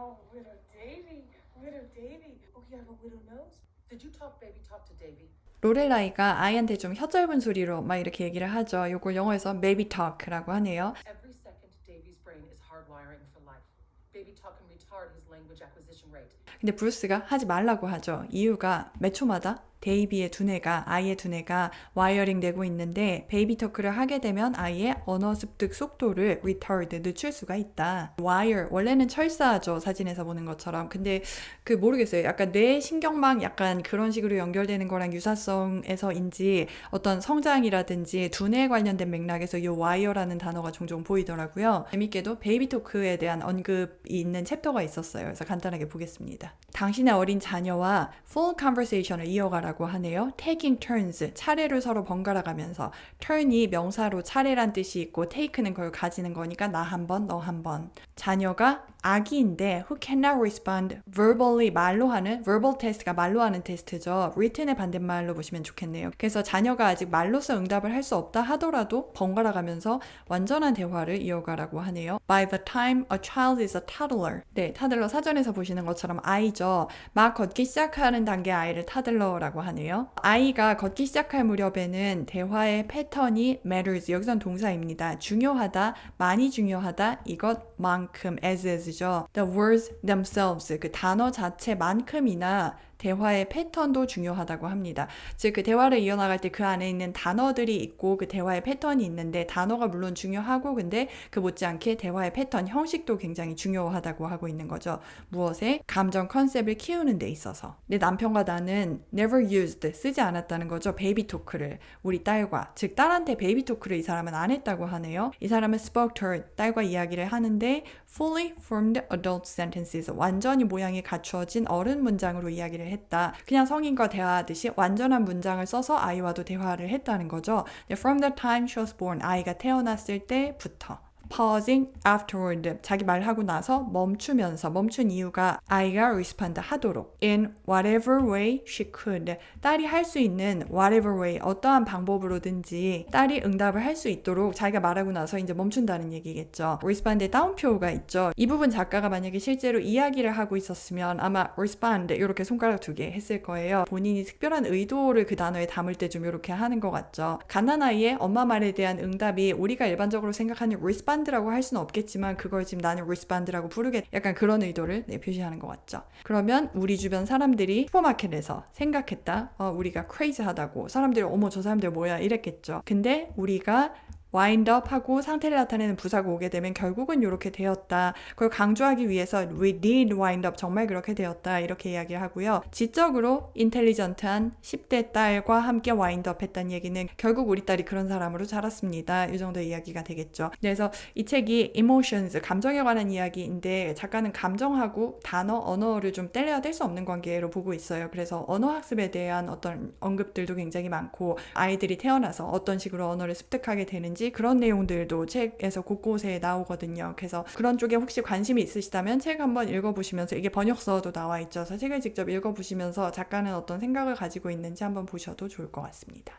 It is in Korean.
Oh, little Davy, little Davy. Oh, you have a widow nose? Did you talk baby talk to Davy? 로렐라이가 아이한테 좀 혀짧은 소리로 막 이렇게 얘기를 하죠. 요걸 영어에서 baby talk라고 하네요. Every second, Davy's brain is hardwiring for life. 근데 브루스가 하지 말라고 하죠. 이유가 몇 초마다 데이비의 두뇌가 아이의 두뇌가 와이어링 되고 있는데 베이비 터크를 하게 되면 아이의 언어 습득 속도를 retard 늦출 수가 있다. 와이어 원래는 철사죠 사진에서 보는 것처럼. 근데 그 모르겠어요. 약간 뇌 신경망 약간 그런 식으로 연결되는 거랑 유사성에서인지 어떤 성장이라든지 두뇌 관련된 맥락에서 이 와이어라는 단어가 종종 보이더라고요. 재밌게도 베이비 토크에 대한 언급이 있는 챕터가 있었어요. 그래서 간단하게 보겠습니다. 당신의 어린 자녀와 full conversation을 이어가라고 하네요. taking turns, 차례를 서로 번갈아 가면서 turn이 명사로 차례란 뜻이 있고 take는 그걸 가지는 거니까 나 한 번, 너 한 번. 자녀가 아기인데 who cannot respond verbally 말로 하는 verbal test가 말로 하는 테스트죠. written의 반대말로 보시면 좋겠네요. 그래서 자녀가 아직 말로서 응답을 할 수 없다 하더라도 번갈아 가면서 완전한 대화를 이어가라고 하네요. By the time a child is a toddler. 네, 타들러 사전에서 보시는 것처럼 아이죠. 막 걷기 시작하는 단계 아이를 타들러라고 하네요. 아이가 걷기 시작할 무렵에는 대화의 패턴이 matters. 여기선 동사입니다. 중요하다, 많이 중요하다, 이것만큼 as is죠. The words themselves. 그 단어 자체만큼이나 대화의 패턴도 중요하다고 합니다. 즉, 그 대화를 이어나갈 때 그 안에 있는 단어들이 있고 그 대화의 패턴이 있는데 단어가 물론 중요하고 근데 그 못지않게 대화의 패턴, 형식도 굉장히 중요하다고 하고 있는 거죠. 무엇에? 감정 컨셉을 키우는 데 있어서. 내 남편과 나는 never used, 쓰지 않았다는 거죠. 베이비 토크를. 우리 딸과. 즉, 딸한테 베이비 토크를 이 사람은 안 했다고 하네요. 이 사람은 spoke to her, 딸과 이야기를 하는데 fully formed adult sentences, 완전히 모양이 갖추어진 어른 문장으로 이야기를 했다. 그냥 성인과 대화하듯이 완전한 문장을 써서 아이와도 대화를 했다는 거죠. From the time she was born, 아이가 태어났을 때부터. Pausing afterward. 자기 말하고 나서 멈추면서 멈춘 이유가 아이가 respond 하도록. in whatever way she could. 딸이 할 수 있는 whatever way 어떠한 방법으로든지 딸이 응답을 할 수 있도록 자기가 말하고 나서 이제 멈춘다는 얘기겠죠. respond에 따옴표가 있죠. 이 부분 작가가 만약에 실제로 이야기를 하고 있었으면 아마 respond 이렇게 손가락 두 개 했을 거예요. 본인이 특별한 의도를 그 단어에 담을 때 좀 이렇게 하는 것 같죠. 갓난아이의 엄마 말에 대한 응답이 우리가 일반적으로 생각하는 respond respond라고 할 수는 없겠지만 그걸 지금 나는 respond라고 부르게 약간 그런 의도를 네, 표시하는 것 같죠. 그러면 우리 주변 사람들이 슈퍼마켓에서 생각했다. 어, 우리가 crazy하다고 사람들이 어머 저 사람들 뭐야 이랬겠죠. 근데 우리가 wind up 하고 상태를 나타내는 부사가 오게 되면 결국은 이렇게 되었다. 그걸 강조하기 위해서 we did wind up 정말 그렇게 되었다. 이렇게 이야기를 하고요. 지적으로 인텔리전트한 10대 딸과 함께 up 했다는 얘기는 결국 우리 딸이 그런 사람으로 자랐습니다. 이 정도의 이야기가 되겠죠. 그래서 이 책이 emotions, 감정에 관한 이야기인데 작가는 감정하고 단어, 언어를 좀 떼려야 뗄 수 없는 관계로 보고 있어요. 그래서 언어 학습에 대한 어떤 언급들도 굉장히 많고 아이들이 태어나서 어떤 식으로 언어를 습득하게 되는지 그런 내용들도 책에서 곳곳에 나오거든요. 그래서 그런 쪽에 혹시 관심이 있으시다면 책 한번 읽어보시면서 이게 번역서도 나와 있죠. 책을 직접 읽어보시면서 작가는 어떤 생각을 가지고 있는지 한번 보셔도 좋을 것 같습니다.